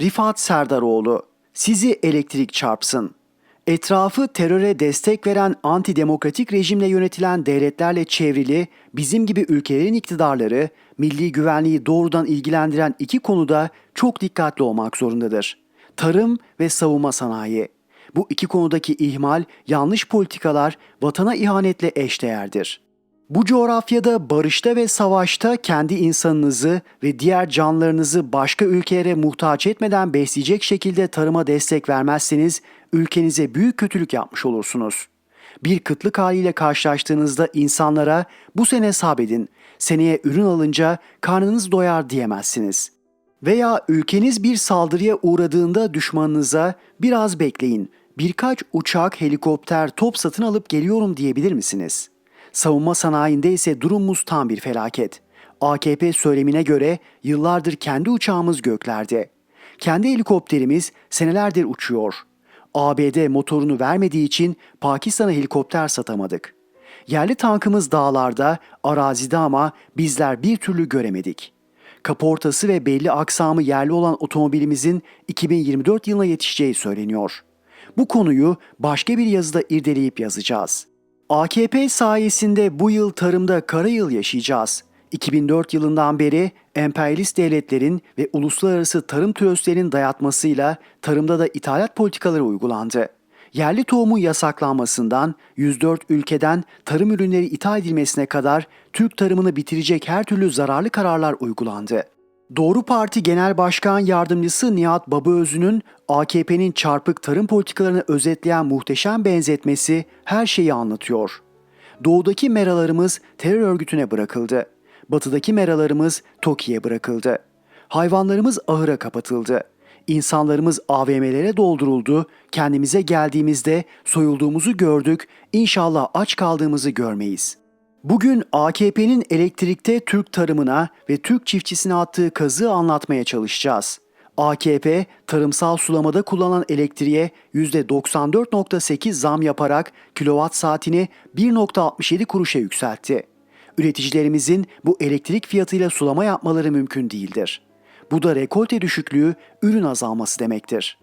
Rifat Serdaroğlu, sizi elektrik çarpsın. Etrafı teröre destek veren antidemokratik rejimle yönetilen devletlerle çevrili bizim gibi ülkelerin iktidarları milli güvenliği doğrudan ilgilendiren iki konuda çok dikkatli olmak zorundadır. Tarım ve savunma sanayi. Bu iki konudaki ihmal, yanlış politikalar vatana ihanetle eşdeğerdir. Bu coğrafyada barışta ve savaşta kendi insanınızı ve diğer canlarınızı başka ülkelere muhtaç etmeden besleyecek şekilde tarıma destek vermezseniz ülkenize büyük kötülük yapmış olursunuz. Bir kıtlık haliyle karşılaştığınızda insanlara bu sene sabredin, seneye ürün alınca karnınız doyar diyemezsiniz. Veya ülkeniz bir saldırıya uğradığında düşmanınıza biraz bekleyin, birkaç uçak, helikopter, top satın alıp geliyorum diyebilir misiniz?'' Savunma sanayinde ise durumumuz tam bir felaket. AKP söylemine göre yıllardır kendi uçağımız göklerde. Kendi helikopterimiz senelerdir uçuyor. ABD motorunu vermediği için Pakistan'a helikopter satamadık. Yerli tankımız dağlarda, arazide ama bizler bir türlü göremedik. Kaportası ve belli aksamı yerli olan otomobilimizin 2024 yılına yetişeceği söyleniyor. Bu konuyu başka bir yazıda irdeleyip yazacağız. AKP sayesinde bu yıl tarımda kara yıl yaşayacağız. 2004 yılından beri emperyalist devletlerin ve uluslararası tarım tröstlerinin dayatmasıyla tarımda da ithalat politikaları uygulandı. Yerli tohumun yasaklanmasından 104 ülkeden tarım ürünleri ithal edilmesine kadar Türk tarımını bitirecek her türlü zararlı kararlar uygulandı. Doğru Parti Genel Başkan Yardımcısı Nihat Babaözü'nün AKP'nin çarpık tarım politikalarını özetleyen muhteşem benzetmesi her şeyi anlatıyor. Doğudaki meralarımız terör örgütüne bırakıldı. Batıdaki meralarımız TOKİ'ye bırakıldı. Hayvanlarımız ahıra kapatıldı. İnsanlarımız AVM'lere dolduruldu. Kendimize geldiğimizde soyulduğumuzu gördük. İnşallah aç kaldığımızı görmeyiz.'' Bugün AKP'nin elektrikte Türk tarımına ve Türk çiftçisine attığı kazığı anlatmaya çalışacağız. AKP tarımsal sulamada kullanılan elektriğe %94.8 zam yaparak kilowatt saatini 1.67 kuruşa yükseltti. Üreticilerimizin bu elektrik fiyatıyla sulama yapmaları mümkün değildir. Bu da rekolte düşüklüğü, ürün azalması demektir.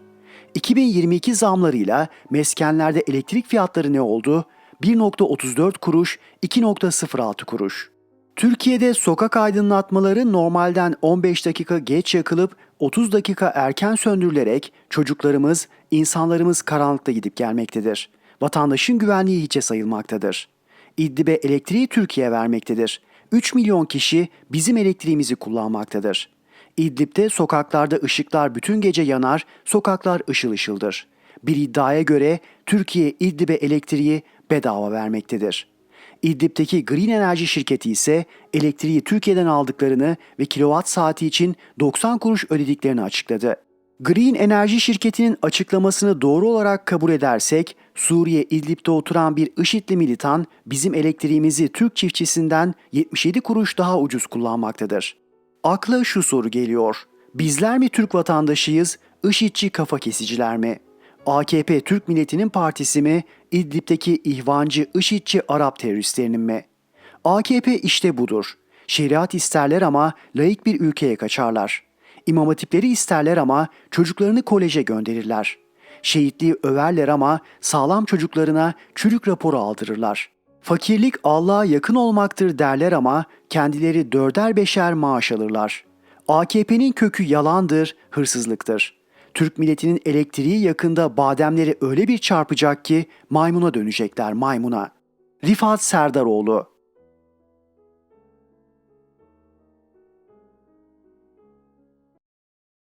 2022 zamlarıyla meskenlerde elektrik fiyatları ne oldu? 1.34 kuruş, 2.06 kuruş. Türkiye'de sokak aydınlatmaları normalden 15 dakika geç yakılıp 30 dakika erken söndürülerek çocuklarımız, insanlarımız karanlıkta gidip gelmektedir. Vatandaşın güvenliği hiçe sayılmaktadır. İdlib'e elektriği Türkiye vermektedir. 3 milyon kişi bizim elektriğimizi kullanmaktadır. İdlib'de sokaklarda ışıklar bütün gece yanar, sokaklar ışıl ışıldır. Bir iddiaya göre Türkiye İdlib'e elektriği bedava vermektedir. İdlib'deki Green Enerji şirketi ise elektriği Türkiye'den aldıklarını ve kilowatt saati için 90 kuruş ödediklerini açıkladı. Green Enerji şirketinin açıklamasını doğru olarak kabul edersek, Suriye İdlib'de oturan bir IŞİD'li militan bizim elektriğimizi Türk çiftçisinden 77 kuruş daha ucuz kullanmaktadır. Akla şu soru geliyor. Bizler mi Türk vatandaşıyız, IŞİD'ci kafa kesiciler mi? AKP Türk milletinin partisi mi, İdlib'deki ihvancı, IŞİD'ci Arap teröristlerinin mi? AKP işte budur. Şeriat isterler ama laik bir ülkeye kaçarlar. İmam hatipleri isterler ama çocuklarını koleje gönderirler. Şehitliği överler ama sağlam çocuklarına çürük raporu aldırırlar. Fakirlik Allah'a yakın olmaktır derler ama kendileri dörder beşer maaş alırlar. AKP'nin kökü yalandır, hırsızlıktır. Türk milletinin elektriği yakında bademleri öyle bir çarpacak ki maymuna dönecekler maymuna. Rifat Serdaroğlu